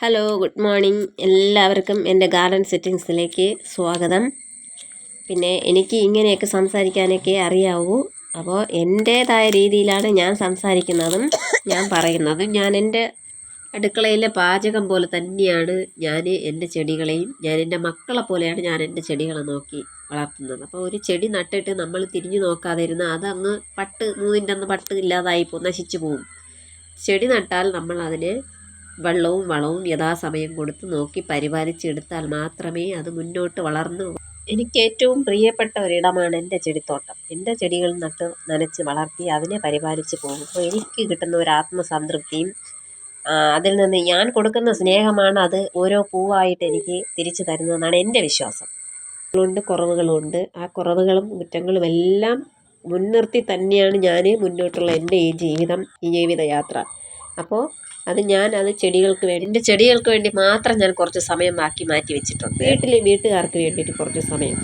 Hello good morning എല്ലാവർക്കും എന്റെ garden സെറ്റിങ്സിലേക്ക് സ്വാഗതം. പിന്നെ എനിക്ക് ഇങ്ങനെയൊക്കെ സംസാരിക്കാനൊക്കെ അറിയാവൂ. അപ്പോൾ എന്റേതായ രീതിയിലാണ് ഞാൻ സംസാരിക്കുന്നതും ഞാൻ പറയുന്നതും. ഞാൻ എന്റെ അടുക്കളയിലെ പാചകം പോലെ തന്നെയാണ് ഞാൻ എന്റെ ചെടികളെയും ഞാൻ എന്റെ മക്കളെ പോലെയാണ് ഞാൻ എന്റെ ചെടികളെ നോക്കി വളർത്തുന്നത്. അപ്പോൾ ഒരു ചെടി നട്ടിട്ട് നമ്മൾ തിരിഞ്ഞു നോക്കാതെ ഇരുന്നാൽ അതങ്ങ് പട്ട് മൂന്നിന്റെ അന്ന് പട്ട് ഇല്ലാതായി പോകും നശിച്ചു പോകും ചെടി നട്ടാൽ നമ്മൾ അതിനെ വെള്ളവും വളവും യഥാസമയം കൊടുത്ത് നോക്കി പരിപാലിച്ചെടുത്താൽ മാത്രമേ അത് മുന്നോട്ട് വളർന്നു എനിക്ക് ഏറ്റവും പ്രിയപ്പെട്ട ഒരിടമാണ് എന്റെ ചെടിത്തോട്ടം. എന്റെ ചെടികൾ നട്ട് നനച്ച് വളർത്തി അതിനെ പരിപാലിച്ച് പോകുമ്പോൾ എനിക്ക് കിട്ടുന്ന ഒരു ആത്മസംതൃപ്തിയും അതിൽ നിന്ന് ഞാൻ കൊടുക്കുന്ന സ്നേഹമാണ് അത് ഓരോ പൂവായിട്ട് എനിക്ക് തിരിച്ചു തരുന്നതെന്നാണ് എന്റെ വിശ്വാസം. ഉണ്ട് കുറവുകളുണ്ട്. ആ കുറവുകളും കുറ്റങ്ങളും എല്ലാം മുൻനിർത്തി തന്നെയാണ് ഞാൻ മുന്നോട്ടുള്ള എന്റെ ഈ ജീവിതം ഈ ജീവിതയാത്ര. അപ്പോൾ അത് ഞാൻ അത് ചെടികൾക്ക് വേണ്ടി എന്റെ ചെടികൾക്ക് വേണ്ടി മാത്രം ഞാൻ കുറച്ച് സമയം ബാക്കി മാറ്റി വെച്ചിട്ടുണ്ട്. വീട്ടിൽ വീട്ടുകാർക്ക് വേണ്ടിയിട്ട് കുറച്ച് സമയം.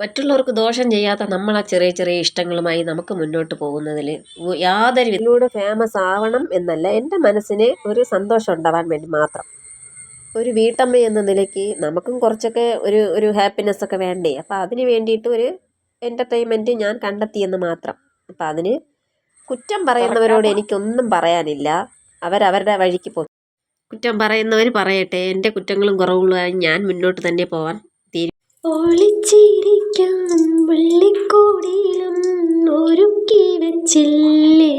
മറ്റുള്ളവർക്ക് ദോഷം ചെയ്യാത്ത നമ്മൾ ആ ചെറിയ ചെറിയ ഇഷ്ടങ്ങളുമായി നമുക്ക് മുന്നോട്ട് പോകുന്നതിൽ യാതൊരു ഇതിലൂടെ ഫേമസ് ആവണം എന്നല്ല എന്റെ മനസ്സിന് ഒരു സന്തോഷം ഉണ്ടാവാൻ വേണ്ടി മാത്രം. ഒരു വീട്ടമ്മ എന്ന നിലയ്ക്ക് നമുക്കും കുറച്ചൊക്കെ ഒരു ഒരു ഹാപ്പിനെസ് ഒക്കെ വേണ്ടേ? അപ്പോൾ അതിന് വേണ്ടിയിട്ട് ഒരു എന്റർടൈൻമെന്റ് ഞാൻ കണ്ടെത്തിയെന്ന് മാത്രം. അപ്പോൾ അതിന് കുറ്റം പറയുന്നവരോട് എനിക്കൊന്നും പറയാനില്ല. അവരവരുടെ വഴിക്ക് പോയി. കുറ്റം പറയുന്നവർ പറയട്ടെ എന്റെ കുറ്റങ്ങളും കുറവുകളുമായി ഞാൻ മുന്നോട്ട് തന്നെ പോവാൻ തീരും ഒളിച്ചിരിക്കാൻ വെള്ളിക്കൂടിയിലും ഒരുക്കി വെച്ചില്ലേ?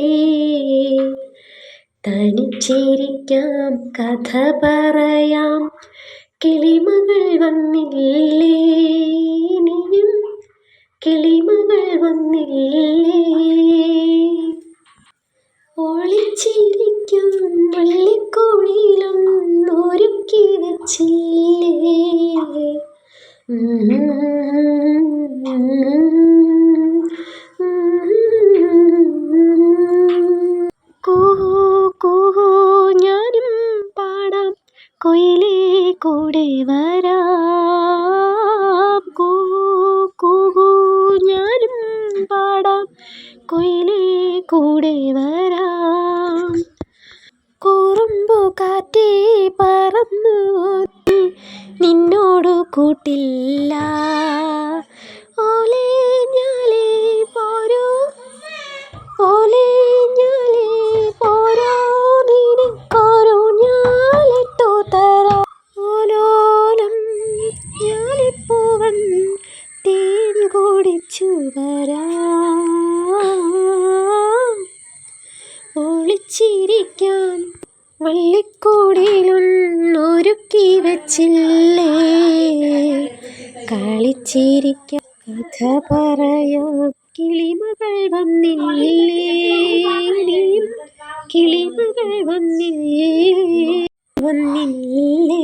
തനിച്ചിരിക്കാം കഥ പറയാം കിളിമകൾ വന്നില്ലേ? ഇനിയും കിളിമകൾ വന്നില്ലേ? കൂടെ വരാം. കൂഹു ഞാനും പാടാം. കൊയിലേ കൂടെ വരാം. കൂറുമ്പു കാറ്റേ പറന്നു നിന്നോടു കൂട്ടില്ല. ഓലേ വള്ളിക്കൂടിലൊന്നൊരുക്കി വച്ചില്ലേ? കളിച്ചിരിക്ക കഥ പറയാം? കിളിമകൾ വന്നില്ലേ? കിളിമകൾ വന്നില്ലേ? വന്നില്ലേ?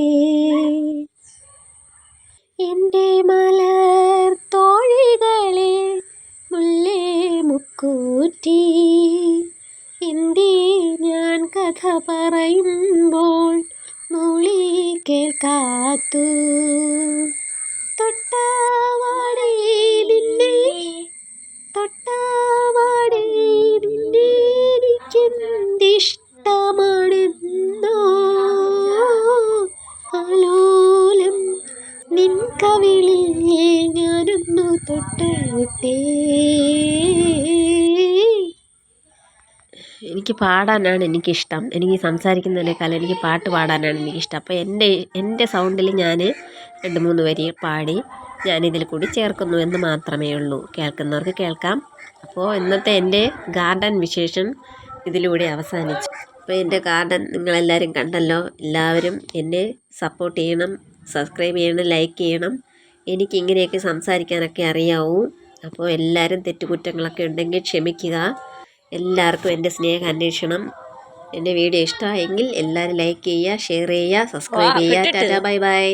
എന്റെ മലർ തോഴികളെ മുല്ലേ മുക്കൂറ്റി എനിക്ക് പാടാനാണ് എനിക്കിഷ്ടം. എനിക്ക് സംസാരിക്കുന്നതിനേക്കാൾ എനിക്ക് പാട്ട് പാടാനാണ് എനിക്കിഷ്ടം. അപ്പോൾ എന്റെ എന്റെ സൗണ്ടിൽ ഞാൻ രണ്ട് മൂന്ന് വരി പാടി ഞാനിതിൽ കൂടി ചേർക്കുന്നു എന്ന് മാത്രമേ ഉള്ളൂ. കേൾക്കുന്നവർക്ക് കേൾക്കാം. അപ്പോൾ ഇന്നത്തെ എന്റെ ഗാർഡൻ വിശേഷം ഇതിലൂടെ അവസാനിച്ചു. അപ്പോൾ എന്റെ ഗാർഡൻ നിങ്ങളെല്ലാവരും കണ്ടല്ലോ. എല്ലാവരും എന്നെ സപ്പോർട്ട് ചെയ്യണം സബ്സ്ക്രൈബ് ചെയ്യണം ലൈക്ക് ചെയ്യണം. എനിക്ക് ഇങ്ങനെയൊക്കെ സംസാരിക്കാനൊക്കെ അറിയാവൂ. അപ്പോൾ എല്ലാവരും തെറ്റുകുറ്റങ്ങളൊക്കെ ഉണ്ടെങ്കിൽ ക്ഷമിക്കുക. എല്ലാവർക്കും എന്റെ സ്നേഹം അന്വേഷണം എന്റെ വീഡിയോ ഇഷ്ടമായെങ്കിൽ എല്ലാവരും ലൈക്ക് ചെയ്യുക ഷെയർ ചെയ്യുക സബ്സ്ക്രൈബ് ചെയ്യുക. Tata bye bye